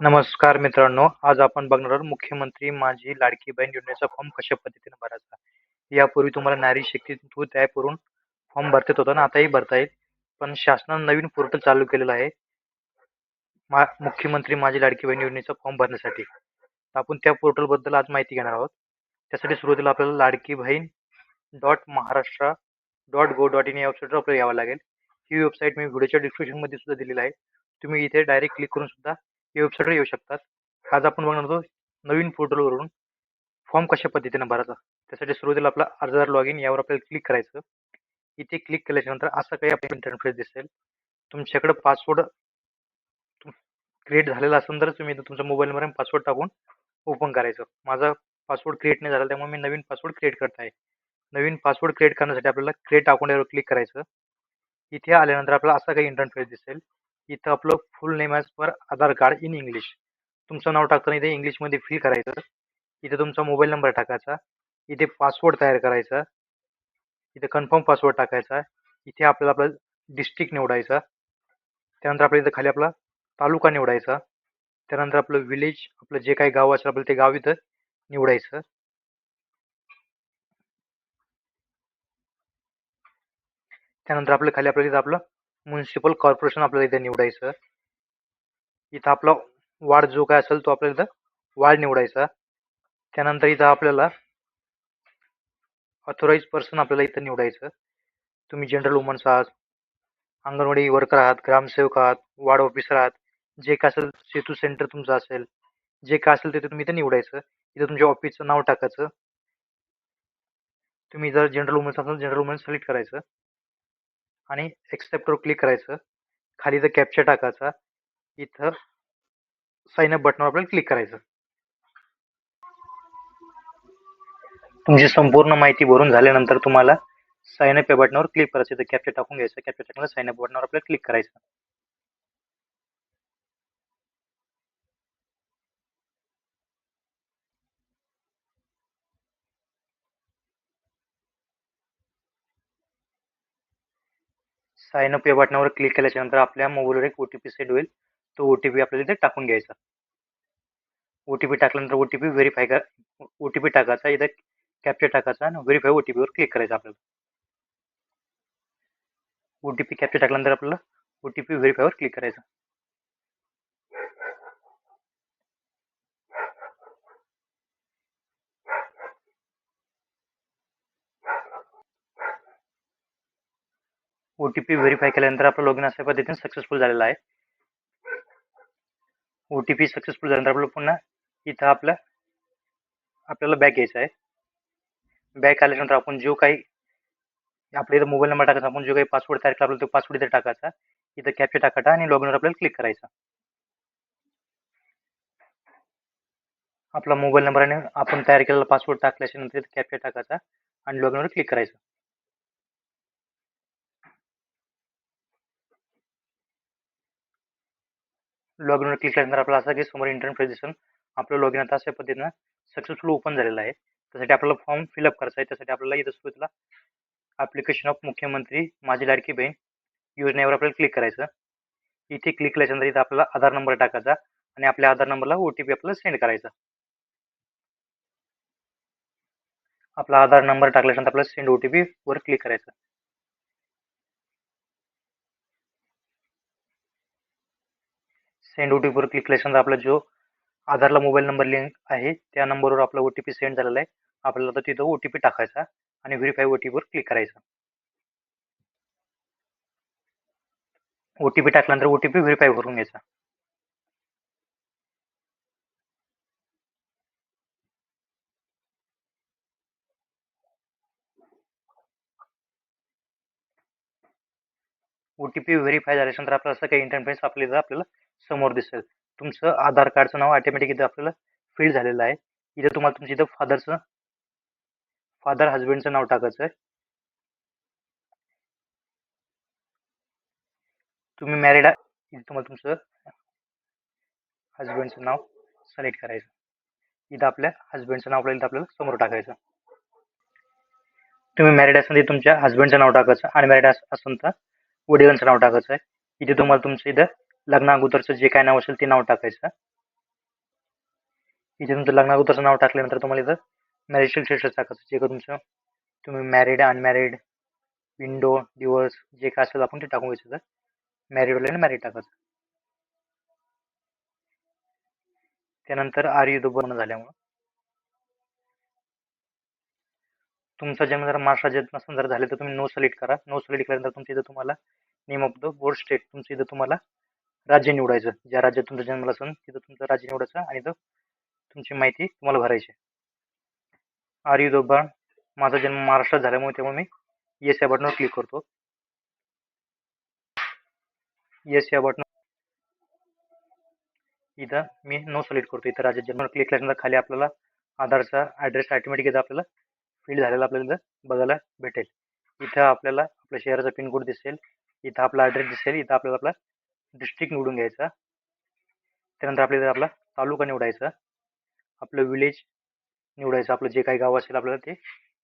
नमस्कार मित्रांनो आज आपण बघणार आहोत मुख्यमंत्री माझी लाडकी बहीण योजनेचा फॉर्म कशा पद्धतीने भरायचा. यापूर्वी तुम्हाला नारी शक्ती दूत ॲप वरून फॉर्म भरतेत होता ना आताही भरता येईल. पण शासनानं नवीन पोर्टल चालू केलेलं आहे. मा मुख्यमंत्री माझी लाडकी बहीण योजनेचा फॉर्म भरण्यासाठी. आपण त्या पोर्टलबद्दल आज माहिती घेणार आहोत. त्यासाठी सुरुवातीला आपल्याला Ladki Bahin dot Maharashtra dot gov dot in या वेबसाईटवर आपल्याला यावं लागेल. ही वेबसाईट मी व्हिडिओच्या डिस्क्रिप्शनमध्ये सुद्धा दिलेली आहे. तुम्ही इथे डायरेक्ट क्लिक करून सुद्धा या वेबसाईटवर येऊ शकतात. आज आपण बघणार आहोत नवीन पोर्टलवरून फॉर्म कशा पद्धतीने भरायचा. त्यासाठी सुरुवातीला आपला अर्जदार लॉग इन यावर आपल्याला क्लिक करायचं. इथे क्लिक केल्याच्यानंतर असं काही आपल्याला इंटरफेस दिसेल. तुमच्याकडे पासवर्ड क्रिएट झालेला असेल तर तुम्ही तुमच्या मोबाईलवर पासवर्ड टाकून ओपन करायचं. माझा पासवर्ड क्रिएट नाही झाला त्यामुळे मी नवीन पासवर्ड क्रिएट करत आहे. नवीन पासवर्ड क्रिएट करण्यासाठी आपल्याला क्रिएट अकाउंट यावर क्लिक करायचं. इथे आल्यानंतर आपल्याला असा काही इंटरफेस दिसेल. इथं आपलं full name as per Aadhaar card in English तुमचं नाव टाकताना इथे इंग्लिशमध्ये फिल करायचं. इथे तुमचा मोबाईल नंबर टाकायचा. इथे पासवर्ड तयार करायचा. इथे कन्फर्म पासवर्ड टाकायचा. इथे आपल्याला आपला डिस्ट्रिक्ट निवडायचा. त्यानंतर आपल्या इथं खाली आपला तालुका निवडायचा. त्यानंतर आपलं विलेज आपलं जे काही गाव असेल आपलं ते गाव इथं निवडायचं. त्यानंतर आपलं खाली आपल्याला इथं आपलं म्युन्सिपल कॉर्पोरेशन आपल्याला इथे निवडायचं. इथं आपला वार्ड जो काय असेल तो आपल्याला इथं वार्ड निवडायचा. त्यानंतर इथं आपल्याला ऑथोराईज पर्सन आपल्याला इथं निवडायचं. तुम्ही जनरल वुमन्स आहात अंगणवाडी वर्कर आहात ग्रामसेवक आहात वार्ड ऑफिसर आहात जे काय असेल सेतू सेंटर तुमचं असेल जे काय असेल ते तुम्ही इथं निवडायचं. इथं तुमच्या ऑफिसचं नाव टाकायचं. तुम्ही जर जनरल वुमन्स असाल जनरल वुमन्स सिलेक्ट करायचं. आणि एक्सेप्टवर क्लिक करायचं. खाली जर कॅप्चर टाकायचा इथं साइन अप बटनावर आपल्याला क्लिक करायचं. तुमची संपूर्ण माहिती भरून झाल्यानंतर तुम्हाला साइन अप या बटनावर क्लिक करायचं. इथं टाकून घ्यायचं. कॅप्चर टाकून साइन अप बटनावर आपल्याला क्लिक करायचं. साइन अप या बटनावर क्लिक केल्याच्यानंतर आपल्या मोबाईलवर एक ओ टी पी सेट होईल. तो ओ टी पी आपल्याला इथे टाकून घ्यायचा. ओ टी पी टाकल्यानंतर ओ टी पी व्हेरीफाय कर ओ टी पी टाकायचा इथं कॅप्चर टाकायचा आणि व्हेरीफाय ओ टी पीवर क्लिक करायचा आपल्याला. ओ टी पी कॅप्चर टाकल्यानंतर आपल्याला ओ टी पी व्हेरीफायवर क्लिक करायचा. ओ टी पी व्हेरीफाय केल्यानंतर आपलं लॉगिन अशा पद्धतीने सक्सेसफुल झालेलं आहे. ओ टी पी सक्सेसफुल झाल्यानंतर आपलं पुन्हा इथं आपलं आपल्याला बॅक यायचं आहे. बॅक आल्यानंतर आपण जो काही आपल्या इथं मोबाईल नंबर टाकायचा आपण जो काही पासवर्ड तयार केला आपल्याला तो पासवर्ड इथे टाकायचा. इथं कॅप्चर टाकायचा आणि लॉगिनवर आपल्याला क्लिक करायचा. आपला मोबाईल नंबर आणि आपण तयार केलेला पासवर्ड टाकल्याच्या नंतर इथं टाकायचा आणि लॉगिनवर क्लिक करायचं. लॉगिनवर क्लिक केल्यानंतर आपला असं की समोर इंटरफेस दिसेल आपलं लॉगिन आता अशा पद्धतीनं सक्सेसफुल ओपन झालेलं आहे. त्यासाठी आपल्याला फॉर्म फिलअप करायचा आहे. त्यासाठी आपल्याला इथं सुरुवातीला ॲप्लिकेशन ऑफ मुख्यमंत्री माझी लाडकी बहीण योजनेवर आपल्याला क्लिक करायचं. इथे क्लिक केल्याच्यानंतर इथं आपल्याला आधार नंबर टाकायचा आणि आपल्या आधार नंबरला ओ टी पी आपल्याला सेंड करायचा. आपला आधार नंबर टाकल्यानंतर आपल्याला सेंड ओ टी पीवर क्लिक करायचं. सेंड ओ टी पीवर क्लिक केल्यानंतर आपला जो आधारला मोबाईल नंबर लिंक आहे त्या नंबरवर आपला ओ टी पी सेंड झालेला आहे. आपल्याला आता तिथं ओ टी पी टाकायचा आणि व्हेरीफाय ओ टी पीवर क्लिक करायचं. ओ टी पी टाकल्यानंतर ओ टी पी व्हेरीफाय करून घ्यायचा. ओ टी पी व्हेरीफाय झाल्यानंतर आपल्याला असं काही इंटरफेस आपल्या आपल्याला समोर दिसेल. तुमचं आधार कार्डचं नाव ऑटोमॅटिक इथं आपल्याला फिल झालेलं आहे. इथं तुम्हाला तुमच्या इथं फादरचं फादर हजबंडचं नाव टाकायचं आहे. तुम्ही मॅरिड आहे तुम्हाला तुमचं हजबंडचं नाव सिलेक्ट करायचं. इथं आपल्या हजबंडचं नाव आपल्याला इथं आपल्याला समोर टाकायचं. तुम्ही मॅरिड असाल तर तुमच्या हजबंडचं नाव टाकायचं. अनमॅरिड असाल तर वडिलांचं नाव टाकायचं आहे. इथे तुम्हाला तुमचं इथं लग्ना अगोदरचं जे काय नाव असेल ते नाव टाकायचं. इथे तुमचं लग्ना अगोदरचं नाव टाकल्यानंतर तुम्हाला इथं मॅरिटल स्टेटस टाकायचं. जे का तुमचं तुम्ही मॅरिड अनमॅरिड विंडो डिवोर्स जे काय असेल आपण ते टाकून घ्यायचं तर मॅरिड आणि मॅरिड टाकायचं. त्यानंतर आर यू बन झाल्यामुळं. तुमचा जन्म जर महाराष्ट्र राज्यात नसून जर झाले तर तुम्ही नो सिलेक्ट करा. नो सिलेक्ट केल्यानंतर तुमच्या इथं तुम्हाला name of the board state तुमच्या इथं तुम्हाला राज्य निवडायचं. ज्या राज्यात तुमचा जन्म असेल तिथं तुमचं राज्य निवडायचं आणि तो तुमची माहिती तुम्हाला भरायची. आर यू दोबा माझा जन्म महाराष्ट्रात झाल्यामुळे त्यामुळे मी येस या बटनवर क्लिक करतो. येस या बटन इथं मी नो सिलेक्ट करतो. इथं राज्यात जन्म क्लिक केल्यानंतर खाली आपल्याला आधारचा ॲड्रेस ऑटोमॅटिक इथं आपल्याला फिल झालेला आपल्याला इथं बघायला भेटेल. इथं आपल्याला आपल्या शहराचा पिनकोड दिसेल. इथं आपला ॲड्रेस दिसेल. इथं आपल्याला आपला डिस्ट्रिक्ट निवडून घ्यायचा. त्यानंतर आपल्याला आपला तालुका निवडायचा. आपलं विलेज निवडायचं. आपलं जे काही गाव असेल आपल्याला ते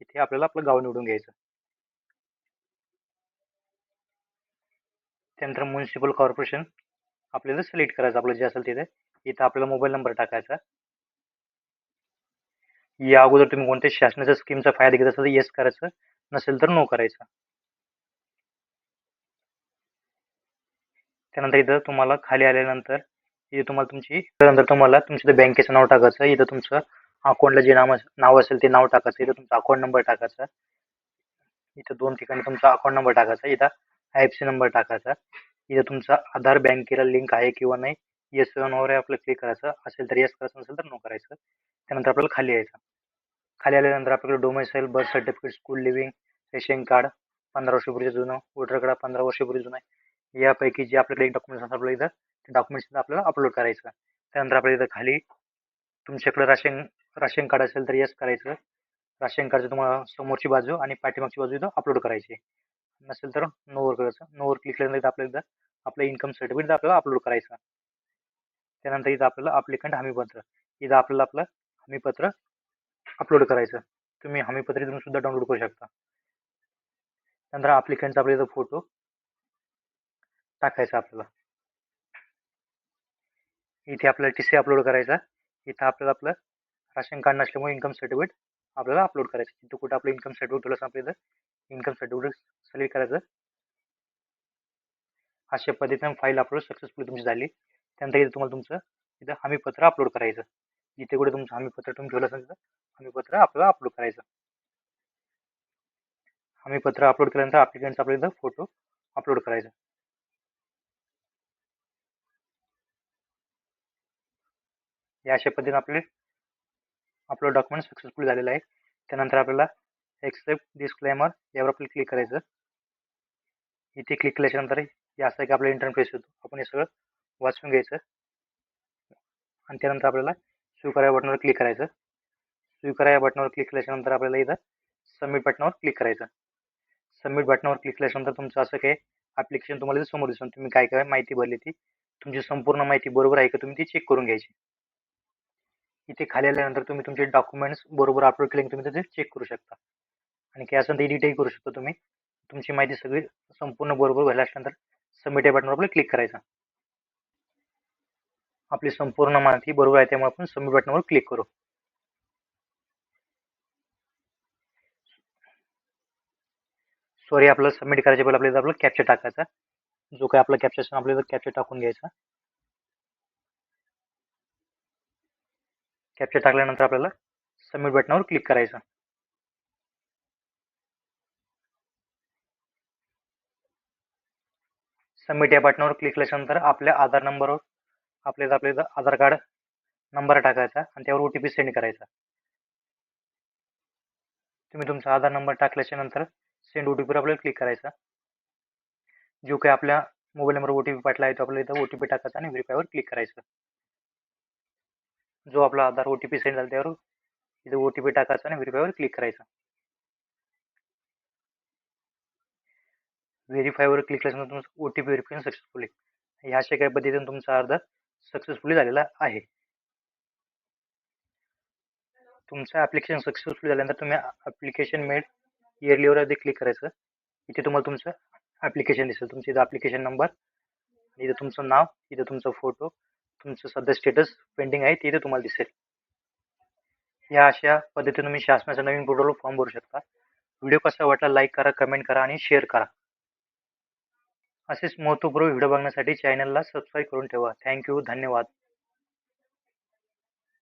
इथे आपल्याला आपलं गाव निवडून घ्यायचं. त्यानंतर म्युन्सिपल कॉर्पोरेशन आपल्याला सिलेक्ट करायचं. आपलं जे असेल तिथे इथं आपल्याला मोबाईल नंबर टाकायचा. या अगोदर तुम्ही कोणत्या शासनाच्या स्कीमचा फायदा घेत असाल तर येस करायचं. नसेल तर नो करायचं. त्यानंतर इथं तुम्हाला खाली आल्यानंतर इथे तुम्हाला तुमची त्यानंतर तुम्हाला तुमच्या इथं बँकेचं नाव टाकायचं इथं तुमचं अकाउंटला जे नाव नाव असेल ते नाव टाकायचं इथं तुमचा अकाउंट नंबर टाकायचा. इथं दोन ठिकाणी तुमचा अकाउंट नंबर टाकायचा इथं आय एफ सी नंबर टाकायचा. इथं तुमचा आधार बँकेला लिंक आहे किंवा नाही येस नोवर आपलं क्लिक करायचं असेल तर येस करायचं नसेल तर नो करायचं. त्यानंतर आपल्याला खाली यायचं. खाली आल्यानंतर आपल्याकडे domicile birth certificate school leaving ration card पंधरा वर्षापूर्वी जुनं वोटर कार्ड पंधरा वर्षापूर्वी जुनं आहे. यापैकी जे आपल्याकडे डॉक्युमेंट्स असतात आपल्याला इथं ते डॉक्युमेंट्स आपल्याला अपलोड करायचं. त्यानंतर आपल्याला इथं खाली तुमच्याकडे राशन राशन कार्ड असेल तर येस करायचं. राशन कार्डचं तुम्हाला समोरची बाजू आणि पाठीमागची बाजू इथं अपलोड करायची. नसेल तर नोवर करायचं. नोवर क्लिक केल्यानंतर इथं आपल्याला इथं आपलं इन्कम सर्टिफिकेट आपल्याला अपलोड करायचं. त्यानंतर इथं आपल्याला अप्लिकंट हमीपत्र. इथं आपल्याला आपलं हमीपत्र अपलोड करायचं. तुम्ही हमीपत्र इथून सुद्धा डाउनलोड करू शकता. नंतर अप्लिकंटचा आपल्या इथं फोटो टाकायचा आपल्याला. इथे आपल्याला टी सी अपलोड करायचा. इथं आपल्याला आपलं राशन कार्ड नसल्यामुळे इन्कम सर्टिफिकेट आपल्याला अपलोड करायचं. तिथं कुठं आपलं इन्कम सर्टिफिकेट तुला आपल्या इथं. इन्कम सर्टिफिकेट सिलेक्ट करायचं. अशा पद्धतीने फाईल अपलोड सक्सेसफुली तुमची झाली. त्यानंतर इथं तुम्हाला तुमचं इथं हमीपत्र अपलोड करायचं. जिथे कुठे तुमचं हमीपत्र तुम्ही ठेवलं असेल तर हमीपत्र आपल्याला अपलोड करायचं. हमीपत्र अपलोड केल्यानंतर अप्लिकंटचा आपल्याला इथं फोटो अपलोड करायचा. या अशा पद्धतीने आपले आपलं डॉक्युमेंट सक्सेसफुल झालेलं आहे त्यानंतर आपल्याला एक्सेप्ट डिस्क्लेमर यावर आपल्याला क्लिक करायचं. इथे क्लिक केल्याच्यानंतर हे असं की आपला इंटरफेस येतो आपण हे सगळं वाचून घ्यायचं. आणि त्यानंतर आपल्याला स्वीकार या बटनावर क्लिक करायचं. स्वीकार या बटनावर क्लिक केल्याच्यानंतर आपल्याला इथं सबमिट बटनावर क्लिक करायचं. सबमिट बटनावर क्लिक केल्याच्यानंतर तुमचं असं काही ॲप्लिकेशन तुम्हाला समोर दिसून तुम्ही काय काय माहिती भरली ती तुमची संपूर्ण माहिती बरोबर आहे का तुम्ही ती चेक करून घ्यायची. इथे खाली आल्यानंतर तुम्ही तुमचे डॉक्युमेंट्स बरोबर अपलोड केले तुम्ही तिथे चेक करू शकता. आणि काय असेल तर एडिटही करू शकता तुम्ही. तुमची माहिती सगळी संपूर्ण बरोबर भरली असल्यानंतर सबमिट या बटनवर आपल्याला क्लिक करायचं. आपली संपूर्ण माहिती बरोबर आहे त्यामुळे आपण सबमिट बटनवर क्लिक करू. सॉरी आपलं सबमिट करायच्या पहिले आपल्याला आपलं कॅप्चर टाकायचा. जो काही आपला कॅप्चर असेल आपल्याला कॅप्चर टाकून घ्यायचा. कॅप्चर टाकल्यानंतर आपल्याला सबमिट बटनावर क्लिक करायचं. सबमिट या बटनावर क्लिक केल्यानंतर आपल्या आधार नंबरवर आपल्याला आपल्या आधार कार्ड नंबर टाकायचा आणि त्यावर ओ टी पी सेंड करायचा. तुम्ही तुमचा आधार नंबर टाकल्याच्या नंतर सेंड ओ टी पीवर आपल्याला क्लिक करायचा. जो काही आपल्या mobile number O T P पाठला आहे तो आपल्याला इथं ओ टी पी टाकायचा आणि व्हेरीफायवर क्लिक करायचं. जो आपला Aadhaar O T P send झाला त्यावर इथं ओ टी पी टाकायचा आणि व्हेरीफायवर क्लिक करायचं. व्हेरीफायवर क्लिक केल्यानंतर तुमचं O T P verification successfully ह्या अशा काही पद्धतीने तुमचा अर्धा सक्सेसफुली झालेला आहे. तुमचं ॲप्लिकेशन सक्सेसफुल झाल्यानंतर तुम्ही ॲप्लिकेशन मेड इयरलीवर आधी क्लिक करायचं. इथे तुम्हाला तुमचं ॲप्लिकेशन दिसेल. तुमचं इथं ॲप्लिकेशन नंबर इथं तुमचं नाव इथं तुमचा फोटो तुमचं सध्या स्टेटस पेंडिंग आहे ते तुम्हाला दिसेल. या अशा पद्धतीने तुम्ही शासनाच्या नवीन पोर्टलवर फॉर्म भरू शकता. व्हिडिओ कसा वाटला लाईक करा कमेंट करा आणि शेअर करा. असेच महत्त्वपूर्ण व्हिडिओ बघण्यासाठी चॅनलला सबस्क्राईब करून ठेवा. थँक्यू धन्यवाद.